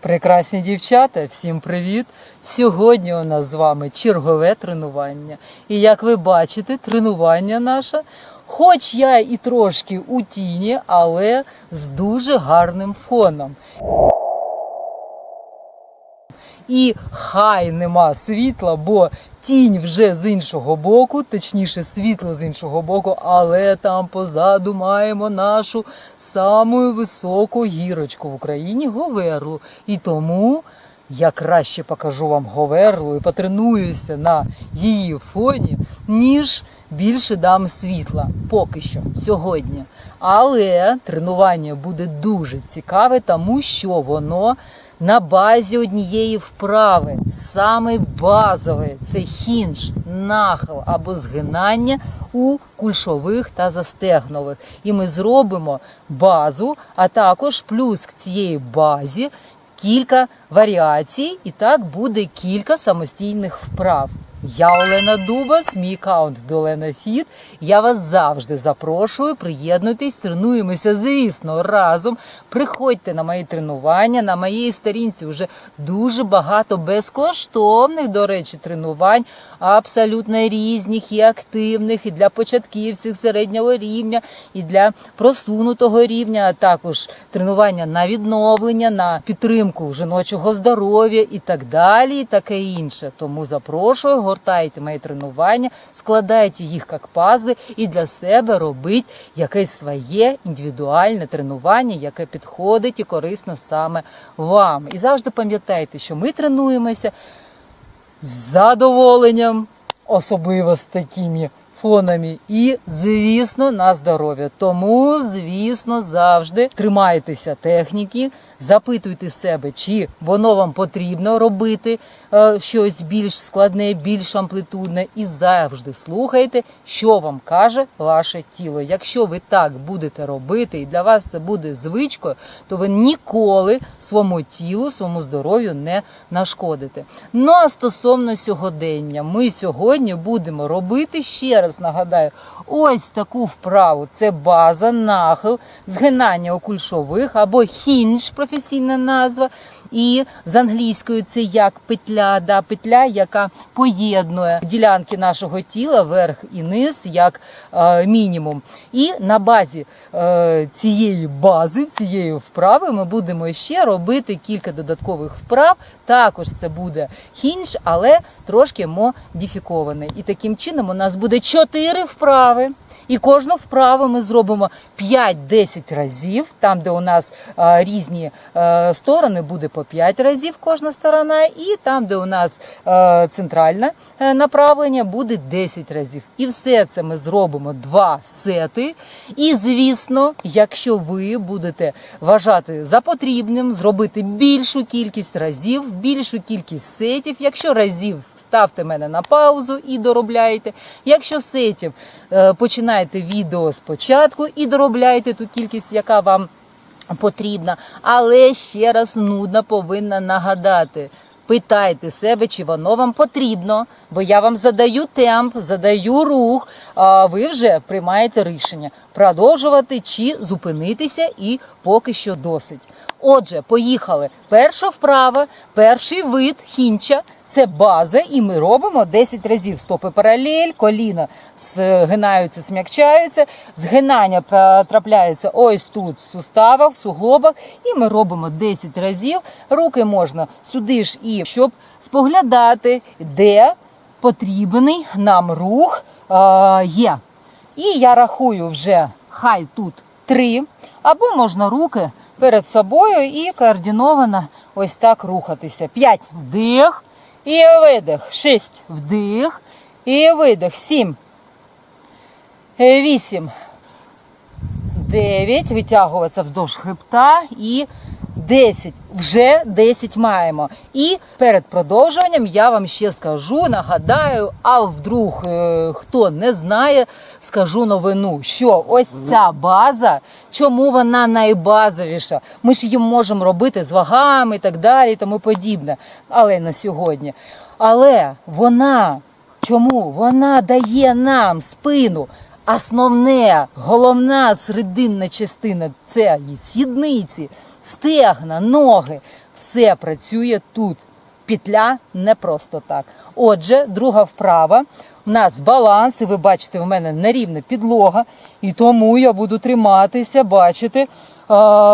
Прекрасні дівчата, всім привіт! Сьогодні у нас з вами чергове тренування. І як ви бачите, тренування наше, хоч я і трошки у тіні, але з дуже гарним фоном. І хай нема світла, бо тінь вже з іншого боку, точніше, світло з іншого боку, але там позаду маємо нашу саму високу гірочку в Україні Говерлу. І тому я краще покажу вам Говерлу і потренуюся на її фоні, ніж більше дам світла поки що сьогодні. Але тренування буде дуже цікаве, тому що воно на базі однієї вправи, саме базове це хінж, нахил або згинання у кульшових та застегнових. І ми зробимо базу, а також плюс к цієї базі кілька варіацій, і так буде кілька самостійних вправ. Я Олена Дубас, мій аккаунт Долена Фіт. Я вас завжди запрошую. Приєднуйтесь, тренуємося, звісно, разом. Приходьте на мої тренування. На моїй сторінці вже дуже багато безкоштовних, до речі, тренувань, абсолютно різних і активних, і для початківців середнього рівня, і для просунутого рівня, а також тренування на відновлення, на підтримку жіночого здоров'я і так далі, і таке інше. Тому запрошую, гортайте мої тренування, складайте їх як пазли і для себе робіть якесь своє індивідуальне тренування, яке підходить і корисно саме вам. І завжди пам'ятайте, що ми тренуємося з задоволенням, особливо з такими фонами, і, звісно, на здоров'я. Тому, звісно, завжди тримайтеся техніки, запитуйте себе, чи воно вам потрібно робити е, щось більш складне, більш амплитудне, і завжди слухайте, що вам каже ваше тіло. Якщо ви так будете робити, і для вас це буде звичкою, то ви ніколи своєму тілу, своєму здоров'ю не нашкодите. Ну а стосовно сьогодення, ми сьогодні будемо робити ще раз нагадаю, ось таку вправу. Це база, нахил, згинання у кульшових або хінж, професійна назва. І з англійською це як петля, да, петля, яка поєднує ділянки нашого тіла, верх і низ, як е, мінімум. І на базі е, цієї бази, цієї вправи, ми будемо ще робити кілька додаткових вправ. Також це буде хінж, але трошки модифікований. І таким чином у нас буде чотири вправи. І кожну вправу ми зробимо 5-10 разів. Там, де у нас е, різні е, сторони, буде по 5 разів кожна сторона, і там, де у нас е, центральне е, направлення, буде 10 разів. І все це ми зробимо два сети. І, звісно, якщо ви будете вважати за потрібним зробити більшу кількість разів, більшу кількість сетів, якщо разів ставте мене на паузу і доробляйте. Якщо сетів, е, починайте відео спочатку і доробляйте ту кількість, яка вам потрібна. Але ще раз нудно повинна нагадати. Питайте себе, чи воно вам потрібно, бо я вам задаю темп, задаю рух, а ви вже приймаєте рішення продовжувати чи зупинитися, і поки що досить. Отже, поїхали. Перша вправа, перший вид хінча. Це база, і ми робимо 10 разів. Стопи паралель, коліна згинаються, смягчаються, згинання трапляється ось тут в суставах, в суглобах, і ми робимо 10 разів. Руки можна сюди ж і щоб споглядати, де потрібний нам рух е, є. І я рахую вже хай тут 3, або можна руки перед собою і координовано ось так рухатися. 5 вдих. І видих. Шість. Вдих. І видих. Сім. Вісім. Дев'ять. Витягуватися вздовж хребта. І десять. Вже 10 маємо. І перед продовжуванням я вам ще скажу, нагадаю, а вдруг е, хто не знає, скажу новину, що ось ця база, чому вона найбазовіша? Ми ж її можемо робити з вагами і так далі, і тому подібне. Але на сьогодні. Але вона чому? Вона дає нам спину. Основне, головна серединна частина це сідниці стегна, ноги. Все працює тут. Петля не просто так. Отже, друга вправа. У нас баланс, і ви бачите, в мене нерівна підлога, і тому я буду триматися, бачите,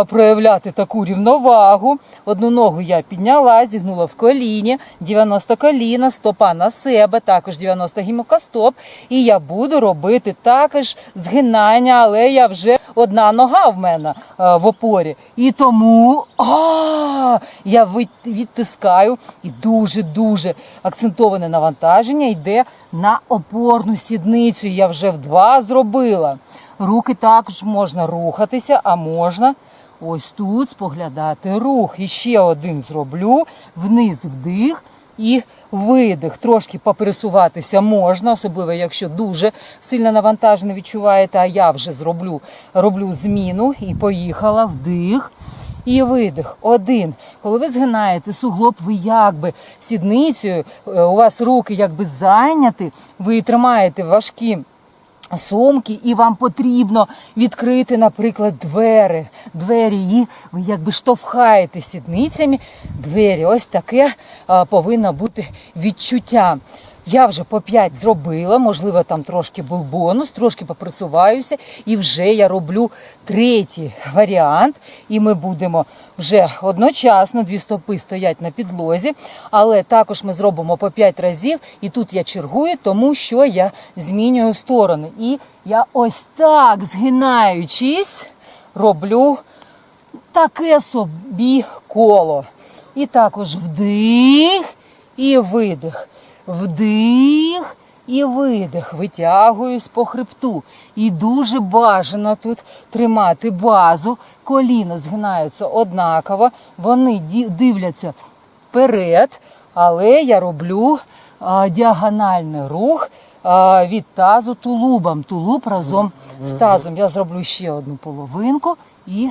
проявляти таку рівновагу. Одну ногу я підняла, зігнула в коліні, 90 коліна, стопа на себе, також 90 гімокостоп. І я буду робити також згинання, але я вже одна нога в мене а, в опорі. І тому а, я від- відтискаю і дуже-дуже акцентоване навантаження йде на опорну сідницю. Я вже в два зробила. Руки також можна рухатися, а можна ось тут споглядати рух. І ще один зроблю. Вниз вдих і видих. Трошки попересуватися можна, особливо якщо дуже сильно навантаження відчуваєте. А я вже зроблю роблю зміну і поїхала вдих. І видих. Один. Коли ви згинаєте суглоб, ви якби сідницею, е, у вас руки якби зайняті, ви тримаєте важкі сумки, і вам потрібно відкрити, наприклад, двері. Двері, і ви якби штовхаєте сідницями двері. Ось таке а, повинно бути відчуття. Я вже по 5 зробила, можливо, там трошки був бонус, трошки поприсуваюся, і вже я роблю третій варіант. І ми будемо вже одночасно, дві стопи стоять на підлозі, але також ми зробимо по 5 разів. І тут я чергую, тому що я змінюю сторони. І я ось так, згинаючись, роблю таке собі коло. І також вдих і видих. Вдих і видих. Витягуюсь по хребту. І дуже бажано тут тримати базу. Коліна згинаються однаково. Вони дивляться вперед, але я роблю а, діагональний рух а, від тазу тулубом. Тулуб разом з тазом. Я зроблю ще одну половинку і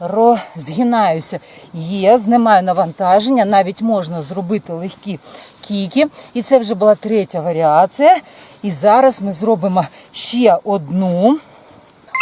розгинаюся. Є, знімаю навантаження, навіть можна зробити легкі кіки. І це вже була третя варіація. І зараз ми зробимо ще одну.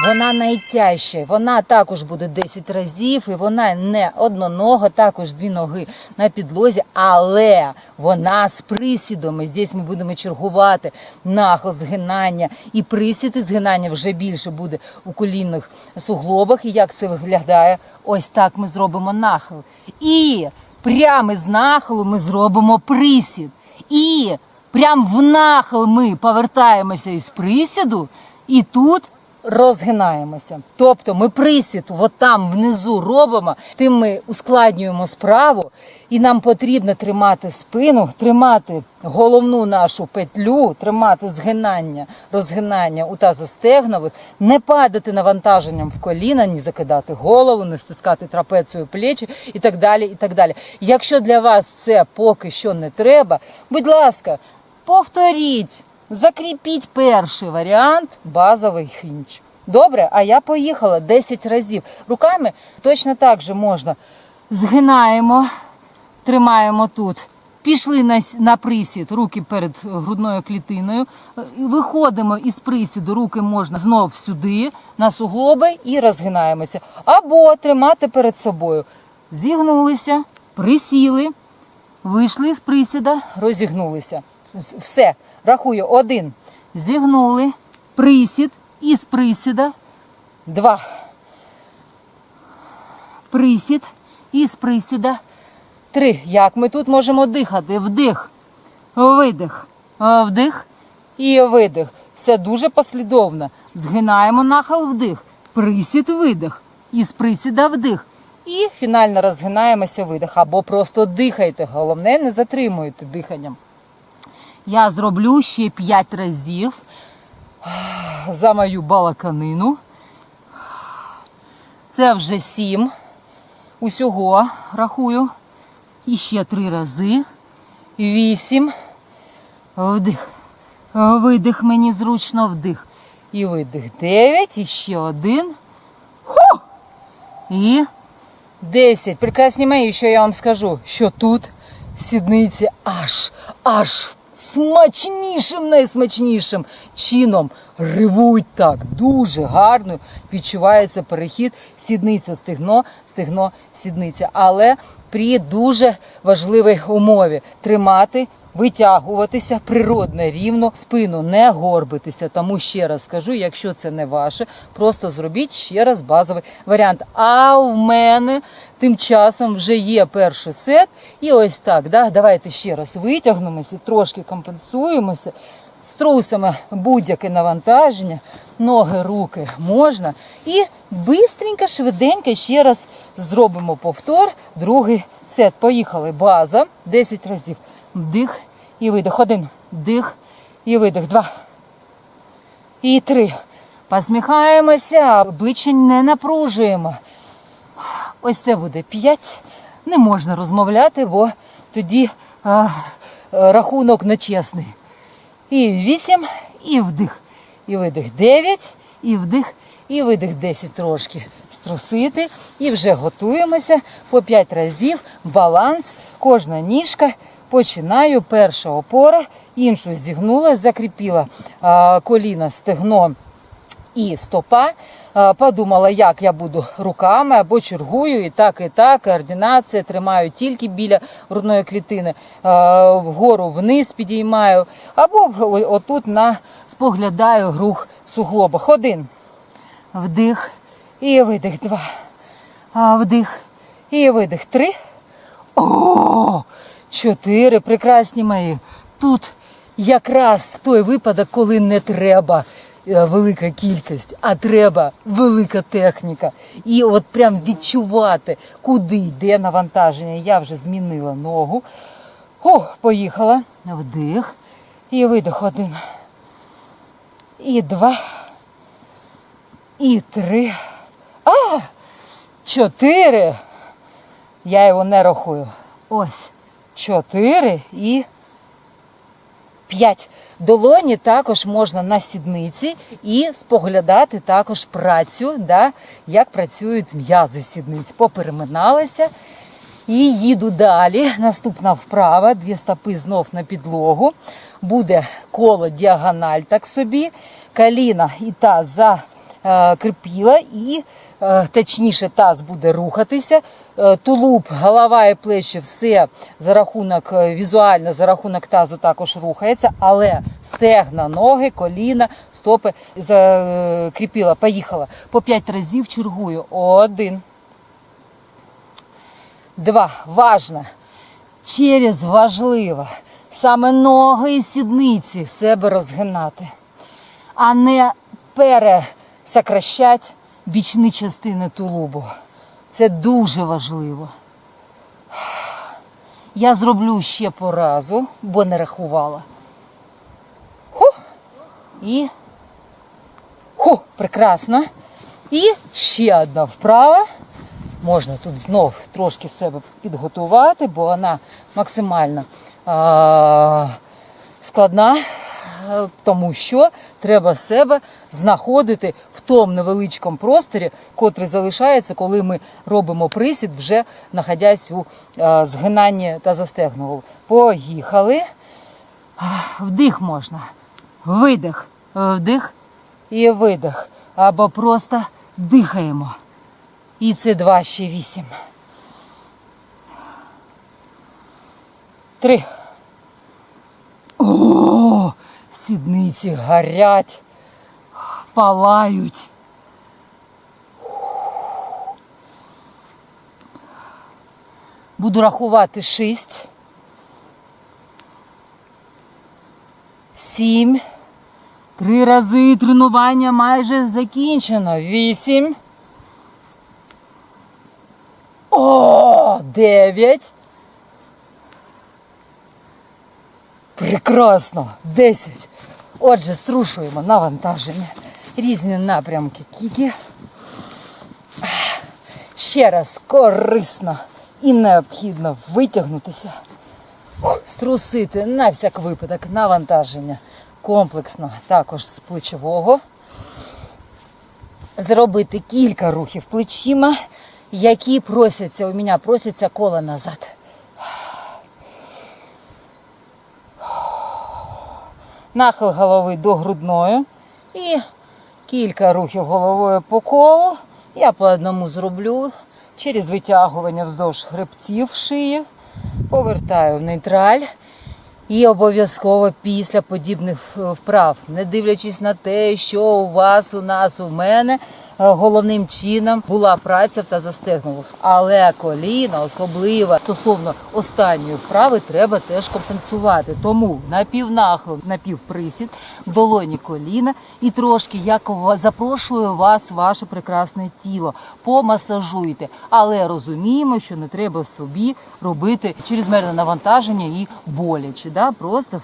Вона найтяжча, вона також буде 10 разів, і вона не однонога, також дві ноги на підлозі, але вона з присідами. Здесь ми будемо чергувати нахил згинання і присід і згинання вже більше буде у колінних суглобах. І як це виглядає? Ось так ми зробимо нахил. І прямо з нахилу ми зробимо присід. І прямо в нахил ми повертаємося із присіду, і тут розгинаємося. Тобто ми присід от там внизу робимо, тим ми ускладнюємо справу, і нам потрібно тримати спину, тримати головну нашу петлю, тримати згинання, розгинання у тазостегнових, не падати навантаженням в коліна, ні закидати голову, не стискати трапецію плечі і так далі. і так далі. Якщо для вас це поки що не треба, будь ласка, повторіть. Закріпіть перший варіант базовий хінч. Добре, а я поїхала 10 разів. Руками точно так же можна. Згинаємо, тримаємо тут. Пішли на, на присід, руки перед грудною клітиною. Е, Виходимо із присіду, руки можна знов сюди, на суглоби і розгинаємося. Або тримати перед собою. Зігнулися, присіли, Вийшли з присіда, розігнулися. Все, рахую. Один. Зігнули, присід, із присіда. Два. Присід, із присіда. Три. Як ми тут можемо дихати? Вдих, видих, вдих і видих. Все дуже послідовно. Згинаємо нахил вдих, присід, видих. Із присіда вдих. І фінально розгинаємося видих. Або просто дихайте. Головне, не затримуйте диханням. Я зроблю ще 5 разів за мою балаканину. Це вже 7. Усього рахую. І ще 3 рази. 8. Вдих. Видих мені зручно вдих. І видих. 9. І ще один. Ху! І 10. Прекрасні мої, що я вам скажу, що тут сідниці аж, аж смачнішим, найсмачнішим чином ревуть так. Дуже гарно відчувається перехід сідниця стегно, стегно, сідниця. Але при дуже важливій умові тримати. Витягуватися природно рівно, спину не горбитися. Тому ще раз скажу, якщо це не ваше, просто зробіть ще раз базовий варіант. А в мене тим часом вже є перший сет. І ось так. Да? Давайте ще раз витягнемося, трошки компенсуємося. Струсимо будь-яке навантаження, ноги, руки можна. І бистренько, швиденько ще раз зробимо повтор, другий сет. Поїхали. База 10 разів. Вдих і видих. Один. Вдих і видих. Два. І три. Посміхаємося, обличчя не напружуємо. Ось це буде п'ять. Не можна розмовляти, бо тоді а, рахунок нечесний. І вісім, і вдих. І видих дев'ять, і вдих, і видих десять трошки струсити. І вже готуємося по п'ять разів. Баланс, кожна ніжка. Починаю. Перша опора, іншу зігнула, закріпила коліна, стегно і стопа. Подумала, як я буду руками або чергую, і так, і так. Координація тримаю тільки біля грудної клітини, вгору вниз підіймаю, або отут на споглядаю рух суглобах. Один. Вдих і видих. Два. Вдих і видих. Три. О, чотири. Прекрасні мої. Тут якраз той випадок, коли не треба е, велика кількість, а треба велика техніка. І от прям відчувати, куди йде навантаження. Я вже змінила ногу. О, поїхала. Вдих. І видих один. І два. І три. А! Чотири. Я його не рахую. Ось. Чотири і п'ять. Долоні також можна на сідниці і споглядати також працю, да, як працюють м'язи сідниць. Попереминалися і їду далі. Наступна вправа, дві стопи знов на підлогу. Буде коло діагональ так собі. Коліна і таз закріпіла і е, точніше таз буде рухатися. Е, Тулуб, голова і плечі все за рахунок е, візуально за рахунок тазу також рухається, але стегна, ноги, коліна, стопи закріпіла. Поїхала. По п'ять разів чергую. Один. Два. Важно. Через важливо. Саме ноги і сідниці в себе розгинати, а не пересокращати бічні частини тулубу. Це дуже важливо. Я зроблю ще по разу, бо не рахувала. Ху. І. Ху, прекрасно. І ще одна вправа. Можна тут знов трошки себе підготувати, бо вона максимально а, складна, тому що треба себе знаходити тому невеличкому просторі, котрий залишається, коли ми робимо присід, вже знаходясь у згинанні та застегнував. Поїхали. Вдих можна. Видих. Вдих і видих. Або просто дихаємо. І це два ще вісім. Три. О, сідниці горять, палають. Буду рахувати шість. Сім. Три рази тренування майже закінчено. Вісім. О, дев'ять. Прекрасно. Десять. Отже, струшуємо навантаження. Різні напрямки кіки. Ще раз корисно і необхідно витягнутися, струсити на всяк випадок навантаження комплексно, також з плечового. Зробити кілька рухів плечима, які просяться, у мене просяться коло назад. Нахил голови до грудної І кілька рухів головою по колу. Я по одному зроблю через витягування вздовж хребців шиї. Повертаю в нейтраль. І обов'язково після подібних е, вправ, не дивлячись на те, що у вас, у нас, у мене головним чином була праця та застегнулих. Але коліна, особливо стосовно останньої вправи, треба теж компенсувати. Тому напівнахил, напівприсід, долоні коліна і трошки як запрошую вас, ваше прекрасне тіло. Помасажуйте, але розуміємо, що не треба собі робити чрезмірне навантаження і боляче. Да? Просто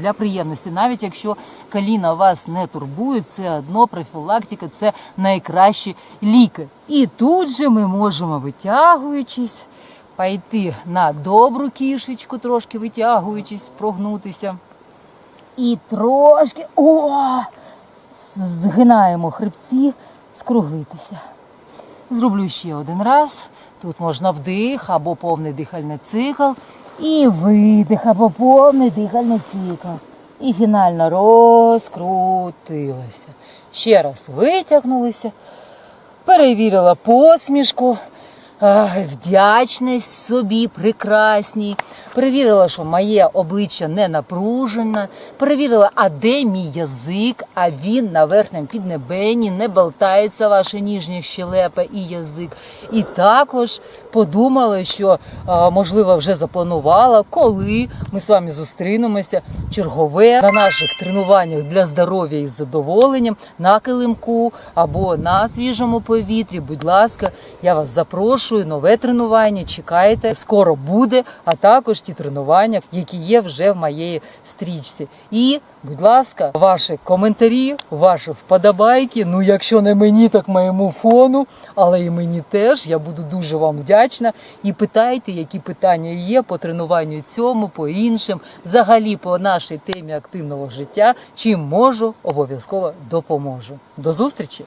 для приємності. Навіть якщо коліна вас не турбує, це одно профілактика, це найкращі ліки. І тут же ми можемо витягуючись. Пойти на добру кішечку, трошки витягуючись, прогнутися. І трошки о, згинаємо хребці, скруглитися. Зроблю ще один раз. Тут можна вдих або повний дихальний цикл. І видих або повний дихальний цикл. І фінально розкрутилася. Ще раз витягнулися, перевірила посмішку, вдячність собі прекрасній. Перевірила, що моє обличчя не напружене. Перевірила, а де мій язик, а він на верхньому піднебенні, не болтається ваша ніжня щелепа і язик. І також подумала, що можливо вже запланувала, коли ми з вами зустрінемося чергове на наших тренуваннях для здоров'я і з задоволенням на килимку або на свіжому повітрі. Будь ласка, я вас запрошую. Нове тренування. Чекайте, скоро буде, а також ті тренування, які є вже в моєї стрічці. І, будь ласка, ваші коментарі, ваші вподобайки. Ну, якщо не мені, так моєму фону, але і мені теж. Я буду дуже вам вдячна. І питайте, які питання є по тренуванню цьому, по іншим, взагалі по нашій темі активного життя. Чим можу, обов'язково допоможу. До зустрічі!